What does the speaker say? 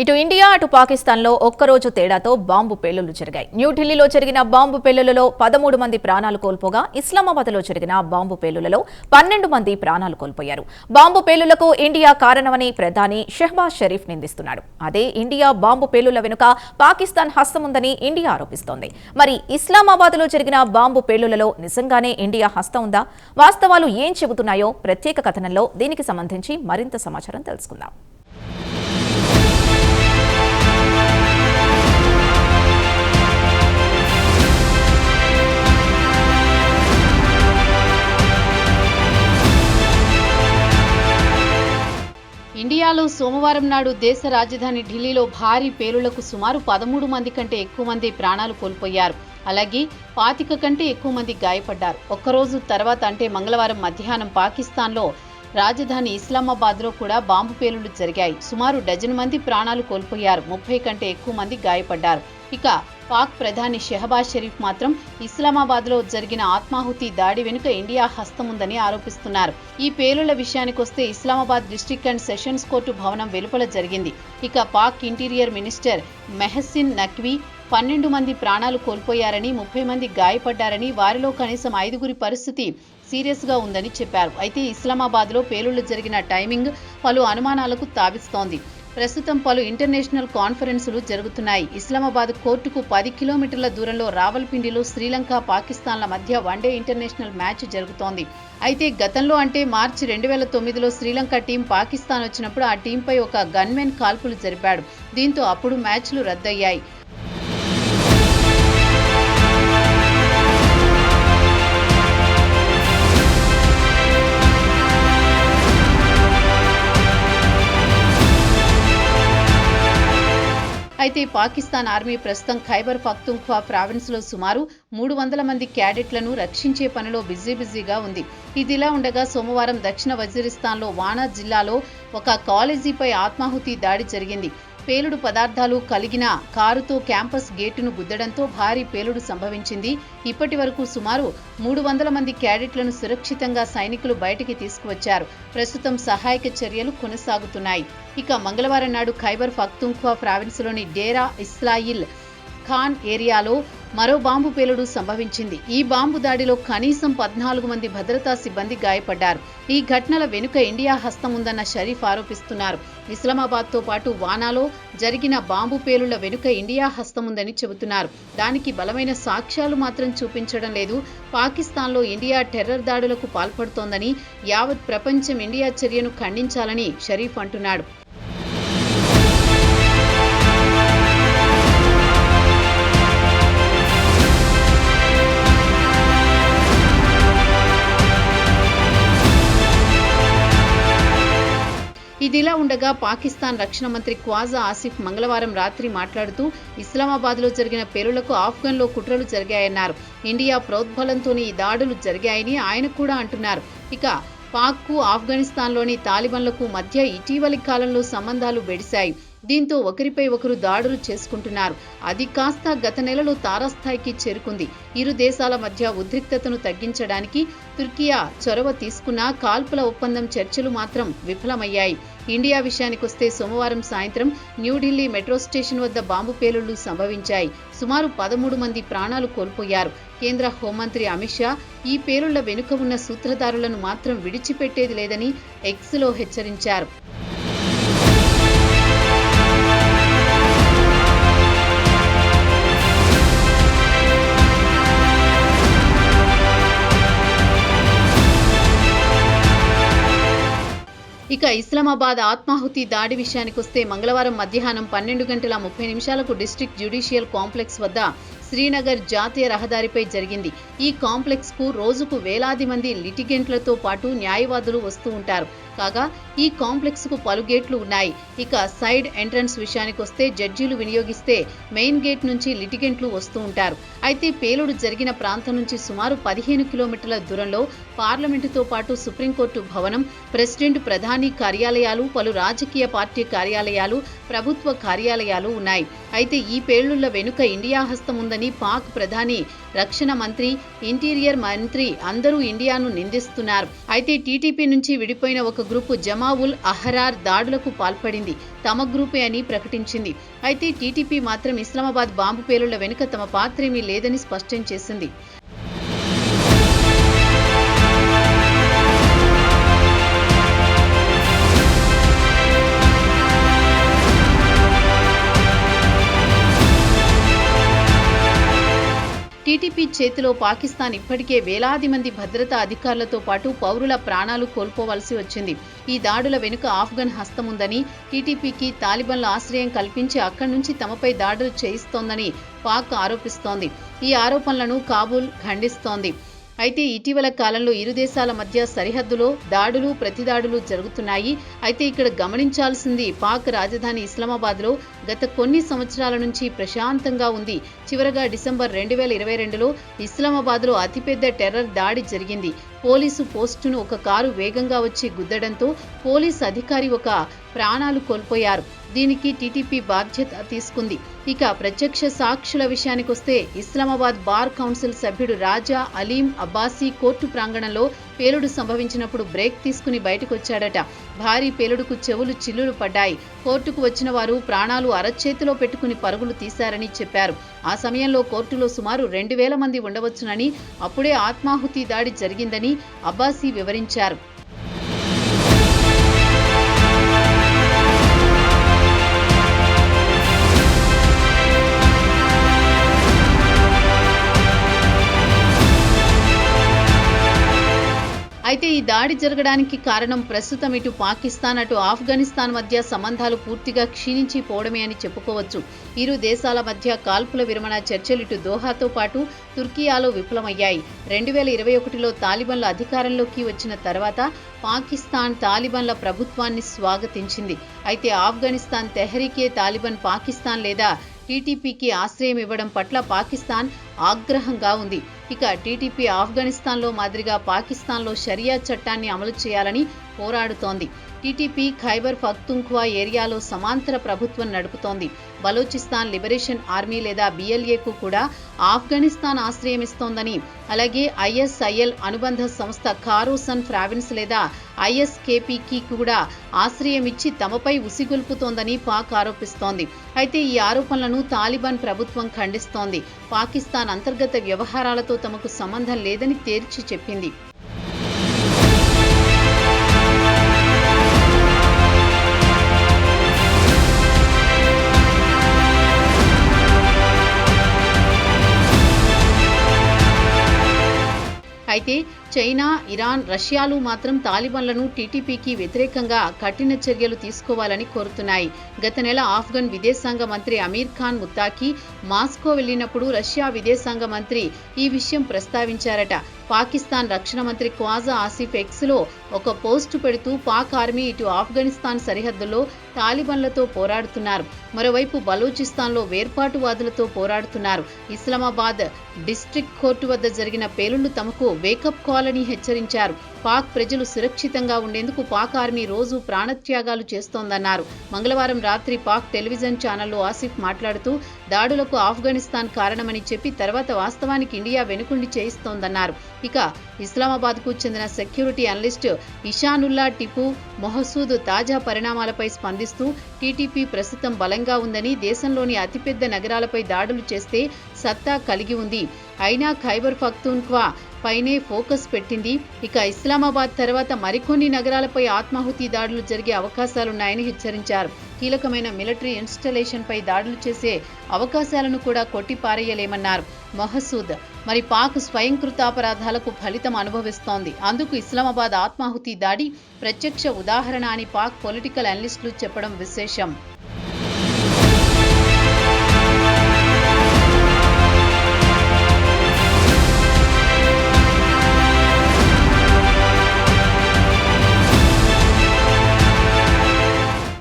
ఇటు ఇండియా అటు పాకిస్తాన్లో ఒక్కరోజు తేడాతో బాంబు పేలుళ్ళు జరిగాయి. న్యూఢిల్లీలో జరిగిన బాంబు పేలుళ్ళలో పదమూడు మంది ప్రాణాలు కోల్పోగా ఇస్లామాబాద్లో జరిగిన బాంబు పేలుళ్ళలో పన్నెండు మంది ప్రాణాలు కోల్పోయారు. బాంబు పేలులకు ఇండియా కారణమని ప్రధాని షెహబాజ్ షరీఫ్ నిందిస్తున్నాడు. అదే ఇండియా బాంబు పేలుల వెనుక పాకిస్తాన్ హస్తముందని ఇండియా ఆరోపిస్తోంది. మరి ఇస్లామాబాద్లో జరిగిన బాంబు పేలులలో నిజంగానే ఇండియా హస్తం ఉందా? వాస్తవాలు ఏం చెబుతున్నాయో ప్రత్యేక కథనంలో దీనికి సంబంధించి మరింత సమాచారం తెలుసుకుందాం. చైనాలో సోమవారం నాడు దేశ రాజధాని ఢిల్లీలో భారీ పేలులకు సుమారు పదమూడు మంది కంటే ఎక్కువ మంది ప్రాణాలు కోల్పోయారు. అలాగే పాతిక కంటే ఎక్కువ మంది గాయపడ్డారు. ఒక్కరోజు తర్వాత అంటే మంగళవారం మధ్యాహ్నం పాకిస్తాన్లో రాజధాని ఇస్లామాబాద్లో కూడా బాంబు పేలుళ్ళు జరిగాయి. సుమారు డజన్ మంది ప్రాణాలు కోల్పోయారు. ముప్పై కంటే ఎక్కువ మంది గాయపడ్డారు. ఇక పాక్ ప్రధాని షెహబాజ్ షరీఫ్ మాత్రం ఇస్లామాబాద్లో జరిగిన ఆత్మాహుతి దాడి వెనుక ఇండియా హస్తం ఉందని ఆరోపిస్తున్నారు. ఈ పేలుళ్ళ విషయానికొస్తే Islamabad district and sessions court భవనం వెలుపల జరిగింది. ఇక పాక్ ఇంటీరియర్ మినిస్టర్ మెహసిన్ నక్వీ పన్నెండు మంది ప్రాణాలు కోల్పోయారని ముప్పై మంది గాయపడ్డారని వారిలో కనీసం ఐదుగురి పరిస్థితి సీరియస్గా ఉందని చెప్పారు. అయితే ఇస్లామాబాద్లో పేలుళ్ళు జరిగిన టైమింగ్ పలు అనుమానాలకు తావిస్తోంది. ప్రస్తుతం పలు ఇంటర్నేషనల్ కాన్ఫరెన్సులు జరుగుతున్నాయి. ఇస్లామాబాద్ కోర్టుకు పది కిలోమీటర్ల దూరంలో రావల్పిండిలో శ్రీలంక పాకిస్తాన్ల మధ్య వన్డే ఇంటర్నేషనల్ మ్యాచ్ జరుగుతోంది. అయితే గతంలో అంటే మార్చి రెండు వేల తొమ్మిదిలో శ్రీలంక టీం పాకిస్తాన్ వచ్చినప్పుడు ఆ టీంపై ఒక గన్మెన్ కాల్పులు జరిపాడు. దీంతో అప్పుడు మ్యాచ్లు రద్దయ్యాయి. అయితే పాకిస్తాన్ ఆర్మీ ప్రస్తుతం ఖైబర్ పఖ్తుంఖ్వా ప్రావిన్స్లో సుమారు మూడు వందల మంది క్యాడెట్లను రక్షించే పనిలో బిజీ బిజీగా ఉంది. ఇదిలా ఉండగా సోమవారం దక్షిణ వజీరిస్తాన్లో వానా జిల్లాలో ఒక కాలేజీపై ఆత్మాహుతి దాడి జరిగింది. పేలుడు పదార్థాలు కలిగిన కారుతో క్యాంపస్ గేటును గుద్దడంతో భారీ పేలుడు సంభవించింది. ఇప్పటి వరకు సుమారు మూడు వందల మంది క్యాడెట్లను సురక్షితంగా సైనికులు బయటికి తీసుకువచ్చారు. ప్రస్తుతం సహాయక చర్యలు కొనసాగుతున్నాయి. ఇక మంగళవారం నాడు ఖైబర్ పఖ్తుంఖ్వా ప్రావిన్స్లోని డేరా ఇస్లాయిల్ ఖాన్ ఏరియాలో మరో బాంబు పేలుడు సంభవించింది. ఈ బాంబు దాడిలో కనీసం పద్నాలుగు మంది భద్రతా సిబ్బంది గాయపడ్డారు. ఈ ఘటనల వెనుక ఇండియా హస్తం ఉందన్న షరీఫ్ ఆరోపిస్తున్నారు. ఇస్లామాబాద్తో పాటు వానాలో జరిగిన బాంబు పేలుళ్ళ వెనుక ఇండియా హస్తం ఉందని చెబుతున్నారు. దానికి బలమైన సాక్ష్యాలు మాత్రం చూపించడం లేదు. పాకిస్తాన్లో ఇండియా టెర్రర్ దాడులకు పాల్పడుతోందని యావత్ ప్రపంచం ఇండియా చర్యను ఖండించాలని షరీఫ్ అంటున్నాడు. ఇదిలా ఉండగా పాకిస్తాన్ రక్షణ మంత్రి క్వాజా ఆసిఫ్ మంగళవారం రాత్రి మాట్లాడుతూ ఇస్లామాబాద్లో జరిగిన పేలులకు ఆఫ్ఘన్లో కుట్రలు జరిగాయన్నారు. ఇండియా ప్రోద్బలంతోనే ఈ దాడులు జరిగాయని ఆయన కూడా అంటున్నారు. ఇక పాక్కు ఆఫ్ఘనిస్తాన్లోని తాలిబన్లకు మధ్య ఇటీవలి కాలంలో సంబంధాలు వెడిశాయి. దీంతో ఒకరిపై ఒకరు దాడులు చేసుకుంటున్నారు. అది కాస్త గత నెలలో తారాస్థాయికి చేరుకుంది. ఇరు దేశాల మధ్య ఉద్రిక్తతను తగ్గించడానికి తుర్కియా చొరవ తీసుకున్న కాల్పుల ఒప్పందం చర్చలు మాత్రం విఫలమయ్యాయి. ఇండియా విషయానికొస్తే సోమవారం సాయంత్రం న్యూఢిల్లీ మెట్రో స్టేషన్ వద్ద బాంబు పేలుళ్ళు సంభవించాయి. సుమారు పదమూడు మంది ప్రాణాలు కోల్పోయారు. కేంద్ర హోంమంత్రి అమిత్ షా ఈ పేలుళ్ళ వెనుక ఉన్న సూత్రధారులను మాత్రం విడిచిపెట్టేది లేదని ఎక్స్లో హెచ్చరించారు. ఇక ఇస్లామాబాద్ ఆత్మాహుతి దాడి విషయానికొస్తే మంగళవారం మధ్యాహ్నం పన్నెండు గంటల ముప్పై నిమిషాలకు డిస్ట్రిక్ట్ జ్యుడిషియల్ కాంప్లెక్స్ వద్ద శ్రీనగర్ జాతీయ రహదారిపై జరిగింది. ఈ కాంప్లెక్స్కు రోజుకు వేలాది మంది లిటిగెంట్లతో పాటు న్యాయవాదులు వస్తూ ఉంటారు. కాగా ఈ కాంప్లెక్స్కు పలు గేట్లు ఉన్నాయి. ఇక సైడ్ ఎంట్రన్స్ విషయానికొస్తే జడ్జీలు వినియోగిస్తే మెయిన్ గేట్ నుంచి లిటిగెంట్లు వస్తూ ఉంటారు. అయితే పేలుడు జరిగిన ప్రాంతం నుంచి సుమారు పదిహేను కిలోమీటర్ల దూరంలో పార్లమెంటుతో పాటు సుప్రీంకోర్టు భవనం ప్రెసిడెంట్ ప్రధాని కార్యాలయాలు పలు రాజకీయ పార్టీ కార్యాలయాలు ప్రభుత్వ కార్యాలయాలు ఉన్నాయి. అయితే ఈ పేలుళ్ళ వెనుక ఇండియా హస్తం ఉందని పాక్ ప్రధాని రక్షణ మంత్రి ఇంటీరియర్ మంత్రి అందరూ ఇండియాను నిందిస్తున్నారు. అయితే టీటీపీ నుంచి విడిపోయిన ఒక గ్రూపు జమావుల్ అహరార్ దాడులకు పాల్పడింది. తమ గ్రూపే అని ప్రకటించింది. అయితే టీటీపీ మాత్రం ఇస్లామాబాద్ బాంబు పేలుళ్ళ వెనుక తమ పాత్రేమీ లేదని స్పష్టం చేసింది. టీటీపీ చేతిలో పాకిస్తాన్ ఇప్పటికే వేలాది మంది భద్రతా అధికారులతో పాటు పౌరుల ప్రాణాలు కోల్పోవలసి వచ్చింది. ఈ దాడుల వెనుక ఆఫ్ఘన్ హస్తముందని టీటీపీకి తాలిబన్ల ఆశ్రయం కల్పించి అక్కడి నుంచి తమపై దాడులు చేయిస్తోందని పాక్ ఆరోపిస్తోంది. ఈ ఆరోపణలను కాబూల్ ఖండిస్తోంది. అయితే ఇటీవల కాలంలో ఇరు దేశాల మధ్య సరిహద్దులో దాడులు ప్రతిదాడులు జరుగుతున్నాయి. అయితే ఇక్కడ గమనించాల్సింది పాక్ రాజధాని ఇస్లామాబాద్లో గత కొన్ని సంవత్సరాల నుంచి ప్రశాంతంగా ఉంది. చివరగా డిసెంబర్ రెండు వేల ఇరవై రెండులో ఇస్లామాబాద్లో అతిపెద్ద టెర్రర్ దాడి జరిగింది. పోలీసు పోస్టును ఒక కారు వేగంగా వచ్చి గుద్దడంతో పోలీస్ అధికారి ఒక ప్రాణాలు కోల్పోయారు. దీనికి టీటీపీ బాధ్యత తీసుకుంది. ఇక ప్రత్యక్ష సాక్షుల విషయానికొస్తే ఇస్లామాబాద్ బార్ కౌన్సిల్ సభ్యుడు రాజా అలీం అబ్బాసీ కోర్టు ప్రాంగణంలో పేలుడు సంభవించినప్పుడు బ్రేక్ తీసుకుని బయటకొచ్చాడట. భారీ పేలుడుకు చెవులు చిల్లులు పడ్డాయి. కోర్టుకు వచ్చిన వారు ప్రాణాలు అరచేతిలో పెట్టుకుని పరుగులు తీశారని చెప్పారు. ఆ సమయంలో కోర్టులో సుమారు రెండు వేల మంది ఉండవచ్చునని అప్పుడే ఆత్మాహుతి దాడి జరిగిందని అబ్బాసీ వివరించారు. దాడి జరగడానికి కారణం ప్రస్తుతం ఇటు పాకిస్తాన్ అటు ఆఫ్ఘనిస్తాన్ మధ్య సంబంధాలు పూర్తిగా క్షీణించి పోవడమే అని చెప్పుకోవచ్చు. ఇరు దేశాల మధ్య కాల్పుల విరమణ చర్చలు ఇటు దోహాతో పాటు తుర్కియాలో విఫలమయ్యాయి. రెండు వేల ఇరవై ఒకటిలో తాలిబన్లు అధికారంలోకి వచ్చిన తర్వాత పాకిస్తాన్ తాలిబన్ల ప్రభుత్వాన్ని స్వాగతించింది. అయితే ఆఫ్ఘనిస్తాన్ తెహరీకే తాలిబన్ పాకిస్తాన్ లేదా టీటీపీకి ఆశ్రయం ఇవ్వడం పట్ల పాకిస్తాన్ ఆగ్రహంగా ఉంది. ఇక టీటీపీ ఆఫ్ఘనిస్తాన్లో మాదిరిగా పాకిస్తాన్లో షరియా చట్టాన్ని అమలు చేయాలని పోరాడుతోంది. టీటీపీ ఖైబర్ పఖ్తుంఖ్వా ఏరియాలో సమాంతర ప్రభుత్వం నడుపుతోంది. బలూచిస్తాన్ లిబరేషన్ ఆర్మీ లేదా బిఎల్ఏకు కూడా ఆఫ్ఘనిస్తాన్ ఆశ్రయం ఇస్తోందని అలాగే ఐఎస్ఐఎల్ అనుబంధ సంస్థ కారోసన్ ప్రావిన్స్ లేదా ఐఎస్కేపీకి కూడా ఆశ్రయం ఇచ్చి తమపై ఉసిగొల్పుతోందని పాక్ ఆరోపిస్తోంది. అయితే ఈ ఆరోపణలను తాలిబాన్ ప్రభుత్వం ఖండిస్తోంది. పాకిస్తాన్ అంతర్గత వ్యవహారాలతో తమకు సంబంధం లేదని తేల్చి చెప్పింది. అయితే చైనా ఇరాన్ రష్యాలు మాత్రం తాలిబాన్లను టీటీపీకి వ్యతిరేకంగా కఠిన చర్యలు తీసుకోవాలని కోరుతున్నాయి. గత నెల ఆఫ్ఘన్ విదేశాంగ మంత్రి అమీర్ ఖాన్ ముత్తాకి మాస్కో వెళ్ళినప్పుడు రష్యా విదేశాంగ మంత్రి ఈ విషయం ప్రస్తావించారట. పాకిస్తాన్ రక్షణ మంత్రి క్వాజా ఆసిఫ్ ఎక్స్లో ఒక పోస్టు పెడుతూ పాక్ ఆర్మీ ఇటు ఆఫ్ఘనిస్తాన్ సరిహద్దులో తాలిబన్లతో పోరాడుతున్నారు. మరోవైపు బలూచిస్తాన్లో వేర్పాటువాదులతో పోరాడుతున్నారు. ఇస్లామాబాద్ డిస్ట్రిక్ట్ కోర్టు వద్ద జరిగిన పేలుళ్ళు తమకు వేకప్ కాల్ అని హెచ్చరించారు. పాక్ ప్రజలు సురక్షితంగా ఉండేందుకు పాక్ ఆర్మీ రోజు ప్రాణత్యాగాలు చేస్తోందన్నారు. మంగళవారం రాత్రి పాక్ టెలివిజన్ ఛానల్లో ఆసిఫ్ మాట్లాడుతూ దాడులకు ఆఫ్ఘనిస్తాన్ కారణమని చెప్పి తర్వాత వాస్తవానికి ఇండియా వెనుకుండి చేయిస్తోందన్నారు. ఇక ఇస్లామాబాద్కు చెందిన సెక్యూరిటీ అనలిస్ట్ ఇషానుల్లా టిపు మొహసూద్ తాజా పరిణామాలపై స్పందిస్తూ టీటీపీ ప్రస్తుతం బలంగా ఉందని దేశంలోని అతిపెద్ద నగరాలపై దాడులు చేస్తే సత్తా కలిగి ఉంది. అయినా ఖైబర్ పఖ్తూన్ఖ్వా పైనే ఫోకస్ పెట్టింది. ఇక ఇస్లామాబాద్ తర్వాత మరికొన్ని నగరాలపై ఆత్మాహుతి దాడులు జరిగే అవకాశాలున్నాయని హెచ్చరించారు. కీలకమైన మిలిటరీ ఇన్స్టలేషన్ పై దాడులు చేసే అవకాశాలను కూడా కొట్టిపారేయలేమన్నారు మొహసూద్. మరి పాక్ స్వయంకృత అపరాధాలకు ఫలితం అనుభవిస్తోంది. అందుకు ఇస్లామాబాద్ ఆత్మాహుతి దాడి ప్రత్యక్ష ఉదాహరణ అని పాక్ పొలిటికల్ అనలిస్టులు చెప్పడం విశేషం.